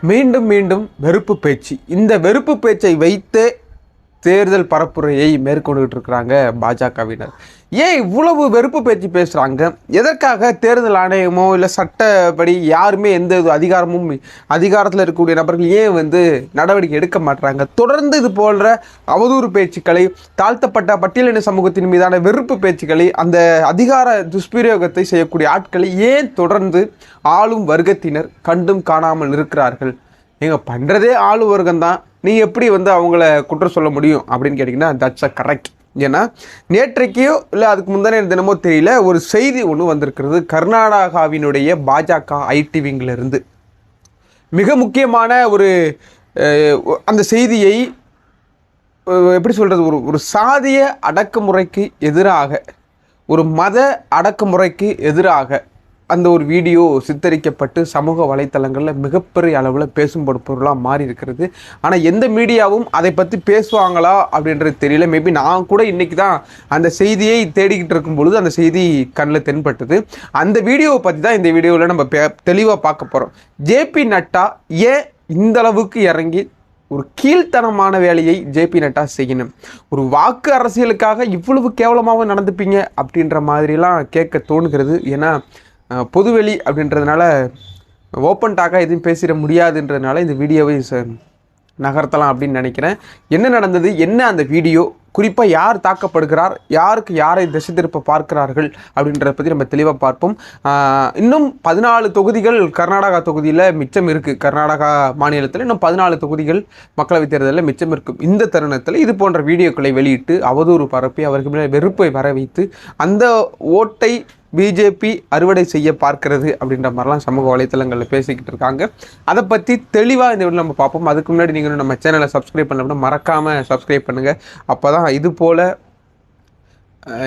மீண்டும் மீண்டும் வெறுப்பு பேச்சு. இந்த வெறுப்பு பேச்சை வைத்தே தேர்தல் பரப்புரையை மேற்கொண்டுகிட்டு இருக்கிறாங்க பாஜகவினர். ஏன் இவ்வளவு வெறுப்பு பேச்சு பேசுகிறாங்க எதற்காக தேர்தல் ஆணையமோ இல்லை சட்டப்படி யாருமே எந்த இது அதிகாரமும் அதிகாரத்தில் இருக்கக்கூடிய நபர்கள் ஏன் வந்து நடவடிக்கை எடுக்க மாட்டுறாங்க தொடர்ந்து இது போன்ற அவதூறு பேச்சுக்களை தாழ்த்தப்பட்ட பட்டியலின சமூகத்தின் மீதான வெறுப்பு பேச்சுக்களை அந்த அதிகார துஷ்பிரயோகத்தை செய்யக்கூடிய ஆட்களை ஏன் தொடர்ந்து ஆளும் வர்க்கத்தினர் கண்டும் காணாமல் இருக்கிறார்கள்? நீங்கள் பண்ணுறதே ஆளு வர்க்கம் தான். நீ எப்படி வந்து அவங்கள குற்றம் சொல்ல முடியும் அப்படின்னு கேட்டிங்கன்னா தட்ஸ் அ கரெக்ட் ஏன்னா நேற்றைக்கோ இல்லை அதுக்கு முந்தானே தினமோ தெரியல ஒரு செய்தி ஒன்று வந்திருக்கிறது. கர்நாடகாவினுடைய பாஜக ஐடி மிக முக்கியமான ஒரு அந்த செய்தியை எப்படி சொல்கிறது ஒரு ஒரு சாதிய அடக்குமுறைக்கு எதிராக ஒரு மத அடக்குமுறைக்கு எதிராக அந்த ஒரு வீடியோ சித்தரிக்கப்பட்டு சமூக வலைத்தளங்களில் மிகப்பெரிய அளவில் பேசும் பொருளாக மாறி இருக்கிறது. ஆனால் எந்த மீடியாவும் அதை பற்றி பேசுவாங்களா அப்படின்றது தெரியல. மேபி நான் கூட இன்றைக்கி தான் அந்த செய்தியை தேடிக்கிட்டு இருக்கும் பொழுது அந்த செய்தி கண்ணில் தென்பட்டது. அந்த வீடியோவை பற்றி தான் இந்த வீடியோவில் நம்ம தெளிவாக பார்க்க போகிறோம் ஜேபி நட்டா ஏன் இந்த அளவுக்கு இறங்கி ஒரு கீழ்த்தனமான வேலையை ஜேபி நட்டா செய்யணும்? ஒரு வாக்கு அரசியலுக்காக இவ்வளவு கேவலமாக நடந்துப்பீங்க அப்படின்ற மாதிரிலாம் கேட்க தோணுகிறது. ஏன்னா பொதுவெளி அப்படின்றதுனால ஓப்பன் டாக்காக எதுவும் பேசிட முடியாதுன்றதுனால இந்த வீடியோவை ச- நகர்த்தலாம் அப்படின்னு நினைக்கிறேன். என்ன நடந்தது? என்ன அந்த வீடியோ? குறிப்பாக யார் தாக்கப்படுகிறார்? யாருக்கு யாரை திசை திருப்ப பார்க்கிறார்கள்? அப்படின்றத பற்றி நம்ம தெளிவாக பார்ப்போம். இன்னும் பதினாலு தொகுதிகள் கர்நாடகா தொகுதியில் மிச்சம் இருக்குது கர்நாடகா மாநிலத்தில் இன்னும் பதினாலு தொகுதிகள் மக்களவைத் தேர்தலில் மிச்சம் இருக்கும். இந்த தருணத்தில் இது போன்ற வீடியோக்களை வெளியிட்டு அவதூறு பரப்பி அவருக்கு மேலே வெறுப்பை வர வைத்து அந்த ஓட்டை பிஜேபி அறுவடை செய்ய பார்க்கிறது அப்படின்ற மாதிரிலாம் சமூக வலைத்தளங்களில் பேசிக்கிட்டு இருக்காங்க. அதை பற்றி தெளிவாக இந்த வீடியோ நம்ம பார்ப்போம். அதுக்கு முன்னாடி நீங்கள் நம்ம சேனலை சப்ஸ்கிரைப் பண்ணலன்னா மறக்காமல் சப்ஸ்கிரைப் பண்ணுங்கள் அப்போ தான் இது போல்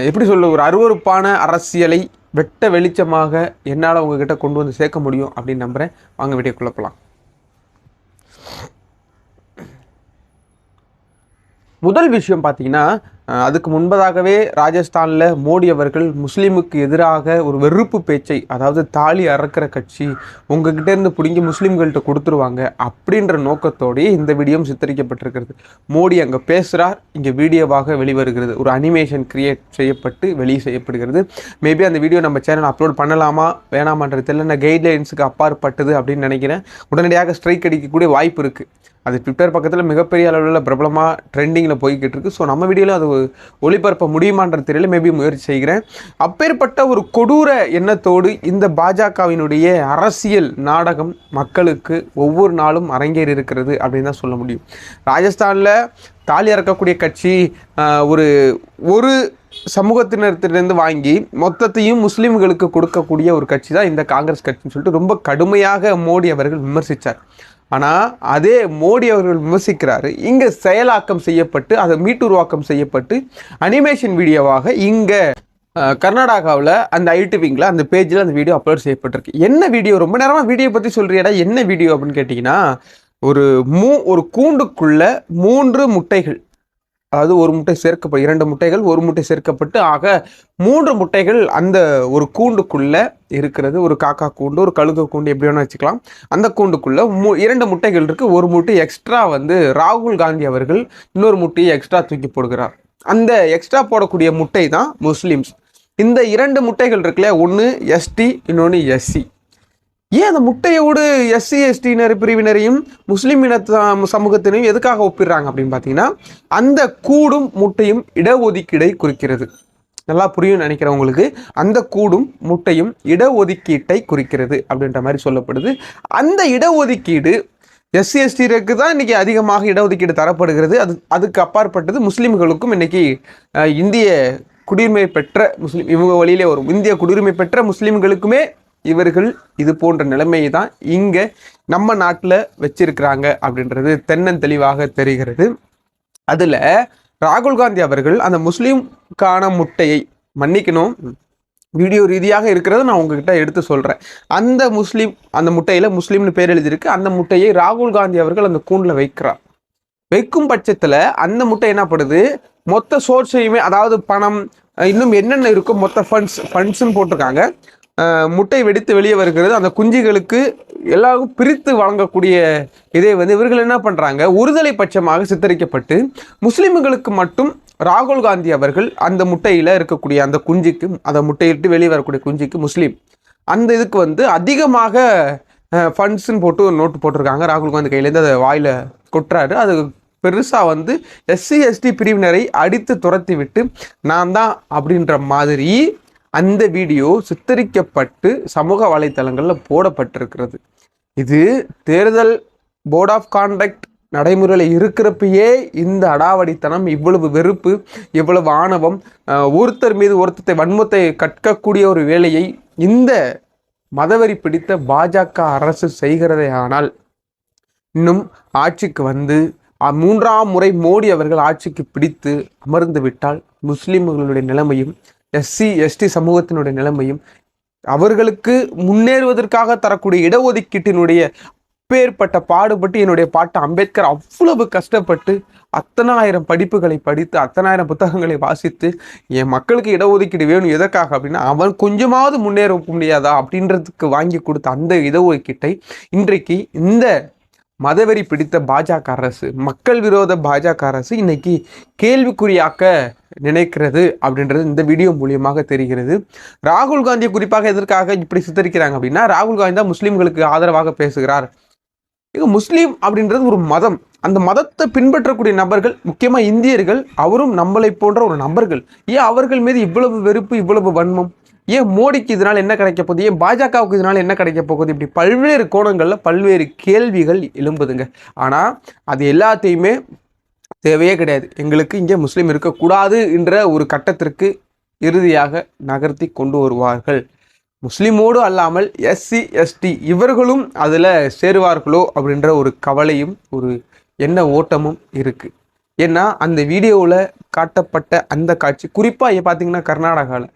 எப்படி சொல்ல ஒரு அருவருப்பான அரசியலை வெட்ட வெளிச்சமாக என்னால் உங்ககிட்ட கொண்டு வந்து சேர்க்க முடியும் அப்படின்னு நம்புகிறேன் வாங்க வீடியோ குழப்பலாம் முதல் விஷயம் பார்த்தீங்கன்னா அதுக்கு முன்பதாகவே ராஜஸ்தானில் மோடி அவர்கள் முஸ்லீமுக்கு எதிராக ஒரு வெறுப்பு பேச்சை அதாவது தாலி அறக்கிற கட்சி உங்ககிட்ட இருந்து பிடுங்கி முஸ்லீம்கள்கிட்ட கொடுத்துருவாங்க அப்படின்ற நோக்கத்தோடயே இந்த வீடியோவும் சித்தரிக்கப்பட்டிருக்கிறது. மோடி அங்கே பேசுகிறார் இங்கே வீடியோவாக வெளிவருகிறது. ஒரு அனிமேஷன் கிரியேட் செய்யப்பட்டு வெளியே செய்யப்படுகிறது. மேபி அந்த வீடியோ நம்ம சேனல் அப்லோட் பண்ணலாமா வேணாமான்றது தெரியல. நான் கைட்லைன்ஸுக்கு அப்பாற்பட்டது அப்படின்னு நினைக்கிறேன். உடனடியாக ஸ்ட்ரைக் அடிக்கக்கூடிய வாய்ப்பு இருக்குது அது ட்விட்டர் பக்கத்தில் மிகப்பெரிய அளவில் பிரபலமாக ட்ரெண்டிங்கில் போய்கிட்டு இருக்குது ஸோ நம்ம வீடியோவில் அது ஒளிபரப்ப முடியுமான்ற தெரியல மேபி முயற்சி செய்கிறேன். அப்பேற்பட்ட ஒரு கொடூர எண்ணத்தோடு இந்த பாஜகவினுடைய அரசியல் நாடகம் மக்களுக்கு ஒவ்வொரு நாளும் அரங்கேறி இருக்கிறது அப்படின்னு தான் சொல்ல முடியும். ராஜஸ்தானில் தாலி இறக்கக்கூடிய கட்சி ஒரு ஒரு சமூகத்தினத்திலிருந்து வாங்கி மொத்தத்தையும் முஸ்லீம்களுக்கு கொடுக்கக்கூடிய ஒரு கட்சி தான் இந்த காங்கிரஸ் கட்சின்னு சொல்லிட்டு ரொம்ப கடுமையாக மோடி அவர்கள் விமர்சித்தார் ஆனால் அதே மோடி அவர்கள் விமர்சிக்கிறாரு இங்கே செயலாக்கம் செய்யப்பட்டு அதை மீட்டுருவாக்கம் செய்யப்பட்டு அனிமேஷன் வீடியோவாக இங்கே கர்நாடகாவில் அந்த ஐடி விங்கில் அந்த பேஜில் அந்த வீடியோ அப்லோட் செய்யப்பட்டிருக்கு. என்ன வீடியோ ரொம்ப நேரமாக வீடியோ பற்றி சொல்கிறியடா என்ன வீடியோ அப்படின்னு கேட்டிங்கன்னா ஒரு மூ ஒரு கூண்டுக்குள்ளே மூன்று முட்டைகள். அதாவது ஒரு முட்டை சேர்க்கப்பட்டு இரண்டு முட்டைகள் ஒரு முட்டை சேர்க்கப்பட்டு ஆக மூன்று முட்டைகள் அந்த ஒரு கூண்டுக்குள்ளே இருக்கிறது. ஒரு காக்கா கூண்டு ஒரு கழுகு கூண்டு எப்படி வேணால் வச்சுக்கலாம். அந்த கூண்டுக்குள்ளே மூ இரண்டு முட்டைகள் இருக்குது ஒரு முட்டை எக்ஸ்ட்ரா வந்து ராகுல் காந்தி அவர்கள் இன்னொரு முட்டையை எக்ஸ்ட்ரா தூக்கி போடுகிறார். அந்த எக்ஸ்ட்ரா போடக்கூடிய முட்டை தான் முஸ்லீம்ஸ். இந்த இரண்டு முட்டைகள் இருக்குல்ல ஒன்று எஸ்டி இன்னொன்று எஸ்சி ஏன் அந்த முட்டையோடு எஸ்சி எஸ்டியினர் பிரிவினரையும் முஸ்லீம் இன சமூகத்தினையும் எதுக்காக ஒப்பிடுறாங்க அப்படின்னு பார்த்தீங்கன்னா அந்த கூடும் முட்டையும் இடஒதுக்கீடை குறிக்கிறது. நல்லா புரியும் நினைக்கிறவங்களுக்கு அந்த கூடும் முட்டையும் இடஒதுக்கீட்டை குறிக்கிறது அப்படின்ற மாதிரி சொல்லப்படுது. அந்த இடஒதுக்கீடு எஸ்சி எஸ்டிக்கு தான் இன்றைக்கி அதிகமாக இடஒதுக்கீடு தரப்படுகிறது. அது அதுக்கு அப்பாற்பட்டது முஸ்லீம்களுக்கும் இன்னைக்கு இந்திய குடியுரிமை பெற்ற முஸ்லீம் இவங்க வழியிலே வரும். இந்திய குடியுரிமை பெற்ற முஸ்லீம்களுக்குமே இவர்கள் இது போன்ற நிலைமையை தான் இங்கே நம்ம நாட்டில் வச்சிருக்கிறாங்க அப்படின்றது தென்னந்தெளிவாக தெரிகிறது. அதில் ராகுல் காந்தி அவர்கள் அந்த முஸ்லீம்கான முட்டையை மன்னிக்கணும் வீடியோ ரீதியாக இருக்கிறத நான் உங்ககிட்ட எடுத்து சொல்கிறேன் அந்த முஸ்லீம் அந்த முட்டையில் முஸ்லீம்னு பேர் எழுதியிருக்கு. அந்த முட்டையை ராகுல் காந்தி அவர்கள் அந்த கூண்டில் வைக்கிறார். வைக்கும் பட்சத்தில் அந்த முட்டை என்ன பண்ணுது? மொத்த சோர்ஸையுமே அதாவது பணம் இன்னும் என்னென்ன இருக்கோ மொத்த ஃபண்ட்ஸ் ஃபண்ட்ஸ்னு போட்டிருக்காங்க. முட்டை வெடித்து வெளியே வருகிறது. அந்த குஞ்சுகளுக்கு எல்லாருக்கும் பிரித்து வழங்கக்கூடிய இதை வந்து இவர்கள் என்ன பண்ணுறாங்க ஒருதலை பட்சமாக சித்தரிக்கப்பட்டு முஸ்லீம்களுக்கு மட்டும் ராகுல் காந்தி அவர்கள் அந்த முட்டையில் இருக்கக்கூடிய அந்த குஞ்சுக்கு அந்த முட்டையிட்டு வெளியே வரக்கூடிய குஞ்சுக்கு முஸ்லீம். அந்த இதுக்கு வந்து அதிகமாக ஃபண்ட்ஸ்ன்னு போட்டு ஒரு நோட்டு போட்டிருக்காங்க. ராகுல் காந்தி கையிலேருந்து அதை வாயில் கொட்டுறாரு. அது பெருசாக வந்து எஸ்சி எஸ்டி பிரிவினரை அடித்து துரத்தி விட்டு நான் தான் அப்படின்ற மாதிரி அந்த வீடியோ சித்தரிக்கப்பட்டு சமூக வலைத்தளங்களில் போடப்பட்டிருக்கிறது. இது தேர்தல் போர்ட் ஆஃப் கான்டக்ட் நடைமுறையில் இருக்கிறப்பயே இந்த அடாவடித்தனம் இவ்வளவு வெறுப்பு இவ்வளவு ஆணவம் ஒருத்தர் மீது ஒருத்தத்தை வன்மத்தை கற்கக்கூடிய ஒரு வேலையை இந்த மதவெறி பிடித்த பாஜக அரசு செய்கிறதே ஆனால் இன்னும் ஆட்சிக்கு வந்து மூன்றாம் முறை மோடி அவர்கள் ஆட்சிக்கு பிடித்து அமர்ந்து விட்டால் முஸ்லிம்களுடைய நிலைமையும் எஸ்சி எஸ்டி சமூகத்தினுடைய நிலைமையும் அவர்களுக்கு முன்னேறுவதற்காக தரக்கூடிய இடஒதுக்கீட்டினுடைய அப்பேற்பட்ட பாடுபட்டு என்னுடைய பாட்டு அம்பேத்கர் அவ்வளவு கஷ்டப்பட்டு அத்தனாயிரம் படிப்புகளை படித்து அத்தனாயிரம் புத்தகங்களை வாசித்து என் மக்களுக்கு இடஒதுக்கீடு வேணும் எதற்காக அப்படின்னா அவன் கொஞ்சமாவது முன்னேற முடியாதா அப்படின்றதுக்கு வாங்கி கொடுத்த அந்த இடஒதுக்கீட்டை இன்றைக்கு இந்த மதவெறி பிடித்த பாஜக அரசு மக்கள் விரோத பாஜக அரசு இன்னைக்கு கேள்விக்குறியாக்க நினைக்கிறது அப்படின்றது இந்த வீடியோ மூலியமாக தெரிகிறது. ராகுல் காந்தியை குறிப்பாக எதற்காக இப்படி சித்தரிக்கிறாங்க அப்படின்னா ராகுல் காந்தி தான் முஸ்லீம்களுக்கு ஆதரவாக பேசுகிறார். இங்க முஸ்லீம் அப்படின்றது ஒரு மதம். அந்த மதத்தை பின்பற்றக்கூடிய நபர்கள் முக்கியமாக இந்தியர்கள் அவரும் நம்மளை போன்ற ஒரு நபர்கள். ஏன் அவர்கள் மீது இவ்வளவு வெறுப்பு இவ்வளவு வன்மம்? ஏன் மோடிக்கு இதனால் என்ன கிடைக்க போகுது? ஏன் பாஜகவுக்கு இதனால் என்ன கிடைக்க போகுது? இப்படி பல்வேறு கோணங்களில் பல்வேறு கேள்விகள் எழும்புதுங்க. ஆனால் அது எல்லாத்தையுமே தேவையே கிடையாது. எங்களுக்கு இங்கே முஸ்லீம் இருக்கக்கூடாது என்ற ஒரு கட்டத்திற்கு இறுதியாக நகர்த்தி கொண்டு வருவார்கள். முஸ்லீமோடு அல்லாமல் எஸ்சி எஸ்டி இவர்களும் அதில் சேருவார்களோ அப்படின்ற ஒரு கவலையும் ஒரு எண்ண ஓட்டமும் இருக்குது ஏன்னா அந்த வீடியோவில் காட்டப்பட்ட அந்த காட்சி குறிப்பாக பார்த்தீங்கன்னா கர்நாடகாவில்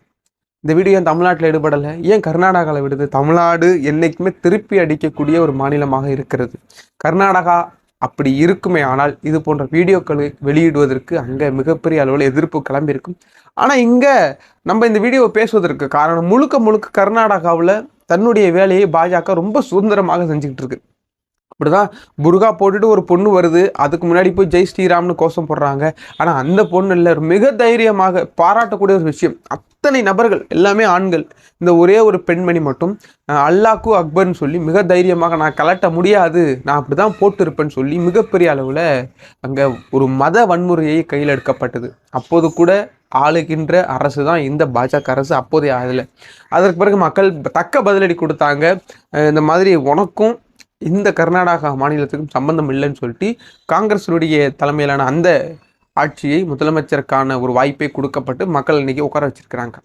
இந்த வீடியோ ஏன் தமிழ்நாட்டில் எடுபடலை? ஏன் கர்நாடகாவில் விடுது? தமிழ்நாடு என்றைக்குமே திருப்பி அடிக்கக்கூடிய ஒரு மாநிலமாக இருக்கிறது. கர்நாடகா அப்படி இருக்குமே ஆனால் இது போன்ற வீடியோக்களை வெளியிடுவதற்கு அங்கே மிகப்பெரிய அளவில் எதிர்ப்பு கிளம்பியிருக்கும். ஆனால் இங்கே நம்ம இந்த வீடியோவை பேசுவதற்கு காரணம் முழுக்க முழுக்க கர்நாடகாவில் தன்னுடைய வேலையை பாஜக ரொம்ப சுதந்திரமாக செஞ்சுக்கிட்டு இருக்கு. அப்படிதான் புர்கா போட்டுட்டு ஒரு பொண்ணு வருது. அதுக்கு முன்னாடி போய் ஜெய் ஸ்ரீராம்னு கோஷம் போடுறாங்க. ஆனால் அந்த பொண்ணு இல்லை மிக தைரியமாக பாராட்டக்கூடிய ஒரு விஷயம். அத்தனை நபர்கள் எல்லாமே ஆண்கள். இந்த ஒரே ஒரு பெண்மணி மட்டும் அல்லாக்கு அக்பர்னு சொல்லி மிக தைரியமாக நான் கலட்ட முடியாது நான் அப்படி தான் போட்டிருப்பேன்னு சொல்லி மிகப்பெரிய அளவில் அங்கே ஒரு மத வன்முறையை கையில் எடுக்கப்பட்டது. அப்போது கூட ஆளுகின்ற அரசு தான் இந்த பாஜக அரசு அப்போதைய அதில் அதற்கு பிறகு மக்கள் தக்க பதிலடி கொடுத்தாங்க. இந்த மாதிரி உனக்கும் இந்த கர்நாடகா மாநிலத்துக்கும் சம்பந்தம் இல்லைன்னு சொல்லிட்டு காங்கிரஸினுடைய தலைமையிலான அந்த ஆட்சியை முதலமைச்சருக்கான ஒரு வாய்ப்பை கொடுக்கப்பட்டு மக்கள் இன்னைக்கு உட்கார வச்சிருக்கிறாங்க.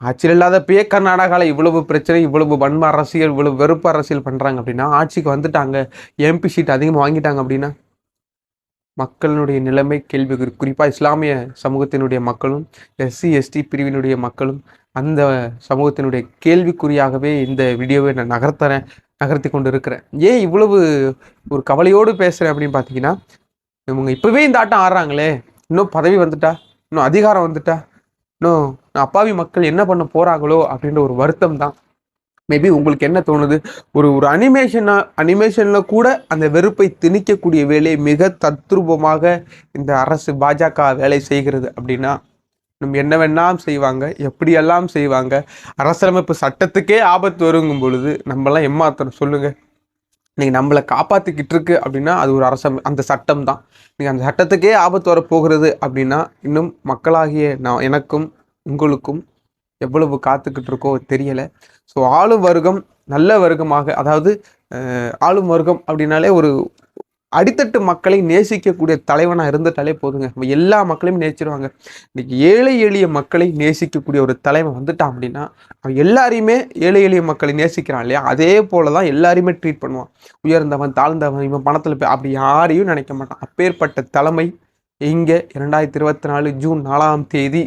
ஆட்சியில் இல்லாதப்பயே கர்நாடகாவில் இவ்வளவு பிரச்சனை இவ்வளவு வன்ம அரசியல் இவ்வளவு வெறுப்பு அரசியல் பண்ணுறாங்க அப்படின்னா ஆட்சிக்கு வந்துட்டாங்க எம்பி சீட் அதிகமாக வாங்கிட்டாங்க அப்படின்னா? மக்களினுடைய நிலைமை கேள்வி குறிப்பாக இஸ்லாமிய சமூகத்தினுடைய மக்களும் எஸ்சி எஸ்டி பிரிவினுடைய மக்களும் அந்த சமூகத்தினுடைய கேள்விக்குறியாகவே இந்த வீடியோவை நான் நகர்த்துறேன் நகர்த்தி கொண்டு இருக்கிறேன் ஏன் இவ்வளவு ஒரு கவலையோடு பேசுகிறேன் அப்படின்னு பார்த்தீங்கன்னா இவங்க இப்போவே இந்த ஆட்டம் ஆடுறாங்களே? இன்னும் பதவி வந்துட்டா இன்னும் அதிகாரம் வந்துட்டா இன்னும் அப்பாவி மக்கள் என்ன பண்ண போறாங்களோ அப்படின்ற ஒரு வருத்தம் தான். மேபி உங்களுக்கு என்ன தோணுது? ஒரு ஒரு அனிமேஷனா அனிமேஷனில் கூட அந்த வெறுப்பை திணிக்கக்கூடிய வேலையை மிக தத்ரூபமாக இந்த அரசு பாஜக வேலை செய்கிறது அப்படின்னா என்ன வேணாம் செய்வாங்க எப்படியெல்லாம் செய்வாங்க அரசியலமைப்பு சட்டத்துக்கே ஆபத்து வருங்கும் பொழுது நம்மலாம் எம்மாத்திரம் சொல்லுங்கள் இன்றைக்கி நம்மளை காப்பாற்றிக்கிட்டு இருக்கு அப்படின்னா அது ஒரு அரச அந்த சட்டம் தான். நீங்கள் அந்த சட்டத்துக்கே ஆபத்து வரப்போகிறது அப்படின்னா இன்னும் மக்களாகிய நான் எனக்கும் உங்களுக்கும் எவ்வளவு காத்துக்கிட்டு இருக்கோ தெரியலை. ஸோ ஆளும் வர்க்கம் நல்ல வர்க்கமாக அதாவது ஆளும் வர்க்கம் அப்படின்னாலே ஒரு அடித்தட்டு மக்களை நேசிக்கக்கூடிய தலைவனாக இருந்துட்டாலே போதுங்க. நம்ம எல்லா மக்களையும் நேசிடுவாங்க இன்னைக்கு ஏழை எளிய மக்களை நேசிக்கக்கூடிய ஒரு தலைவன் வந்துட்டான் அப்படின்னா அவன் எல்லாரையுமே ஏழை எளிய மக்களை நேசிக்கிறான் இல்லையா? அதே போல தான் எல்லாரையுமே ட்ரீட் பண்ணுவான். உயர்ந்தவன் தாழ்ந்தவன் இவன் பணத்தில் போய் அப்படி யாரையும் நினைக்க மாட்டான். அப்பேற்பட்ட தலைமை இங்கே இரண்டாயிரத்தி இருபத்தி நாலு ஜூன் நாலாம் தேதி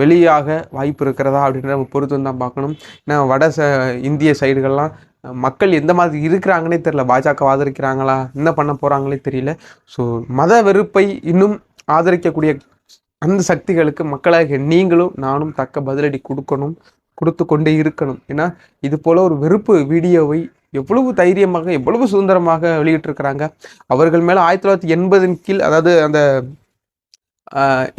வெளியாக வாய்ப்பு இருக்கிறதா அப்படின்ற நம்ம பொறுத்து தான் பார்க்கணும். ஏன்னா வட ச இந்திய சைடுகள்லாம் மக்கள் எந்த மாதிரி இருக்கிறாங்கன்னே தெரியல. பாஜக ஆதரிக்கிறாங்களா? என்ன பண்ண போகிறாங்களே தெரியல. ஸோ மத வெறுப்பை இன்னும் ஆதரிக்கக்கூடிய அந்த சக்திகளுக்கு மக்களாக நீங்களும் நானும் தக்க பதிலடி கொடுக்கணும் கொடுத்து கொண்டே இருக்கணும். ஏன்னா இது போல் ஒரு வெறுப்பு வீடியோவை எவ்வளவு தைரியமாக எவ்வளவு சுதந்திரமாக வெளியிட்டிருக்கிறாங்க. அவர்கள் மேலே ஆயிரத்தி தொள்ளாயிரத்தி எண்பதின் கீழ் அதாவது அந்த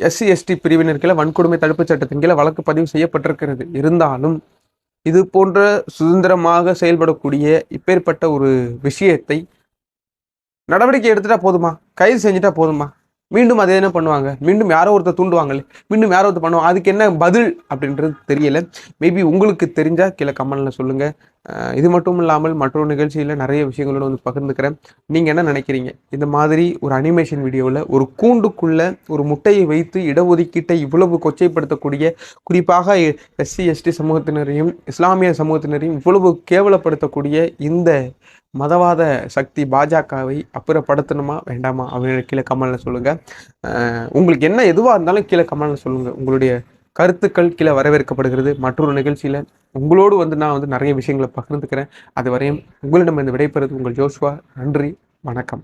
எஸ்சி எஸ்டி பிரிவினர் கீழே வன்கொடுமை தடுப்புச் சட்டத்தின் கீழே வழக்கு பதிவு செய்யப்பட்டிருக்கிறது. இருந்தாலும் இது போன்ற சுதந்திரமாக செயல்படக்கூடிய இப்பேற்பட்ட ஒரு விஷயத்தை நடவடிக்கை எடுத்துட்டா போதுமா? கைது செஞ்சுட்டா போதுமா? மீண்டும் அதே என்ன பண்ணுவாங்க? மீண்டும் யாரோ ஒருத்தர் தூண்டுவாங்களே மீண்டும் யாரோ ஒருத்தர் பண்ணுவாங்க. அதுக்கு என்ன பதில் அப்படின்றது தெரியல. மேபி உங்களுக்கு தெரிஞ்சால் கீழே கமெண்ட்ல சொல்லுங்க. இது மட்டும் இல்லாமல் மற்றொரு நிகழ்ச்சியில் நிறைய விஷயங்களோட வந்து பகிர்ந்துக்கிறேன். நீங்கள் என்ன நினைக்கிறீங்க? இந்த மாதிரி ஒரு அனிமேஷன் வீடியோவில் ஒரு கூண்டுக்குள்ளே ஒரு முட்டையை வைத்து இடஒதுக்கீட்டை இவ்வளவு கொச்சைப்படுத்தக்கூடிய குறிப்பாக எஸ்சி எஸ்டி சமூகத்தினரையும் இஸ்லாமிய சமூகத்தினரையும் இவ்வளவு கேவலப்படுத்தக்கூடிய இந்த மதவாத சக்தி பாஜகவை அப்புறப்படுத்தணுமா வேண்டாமா? அப்படின்னு கீழே கமலில் சொல்லுங்கள் உங்களுக்கு என்ன எதுவாக இருந்தாலும் கீழே கமலில் சொல்லுங்கள் உங்களுடைய கருத்துக்கள் கீழே வரவேற்கப்படுகிறது. மற்றொரு நிகழ்ச்சியில் உங்களோடு வந்து நான் வந்து நிறைய விஷயங்களை பகிர்ந்துக்கிறேன். அது வரையும் உங்களிடம் இந்த விடைபெறுவது உங்கள் ஜோஷ்வா. நன்றி. வணக்கம்.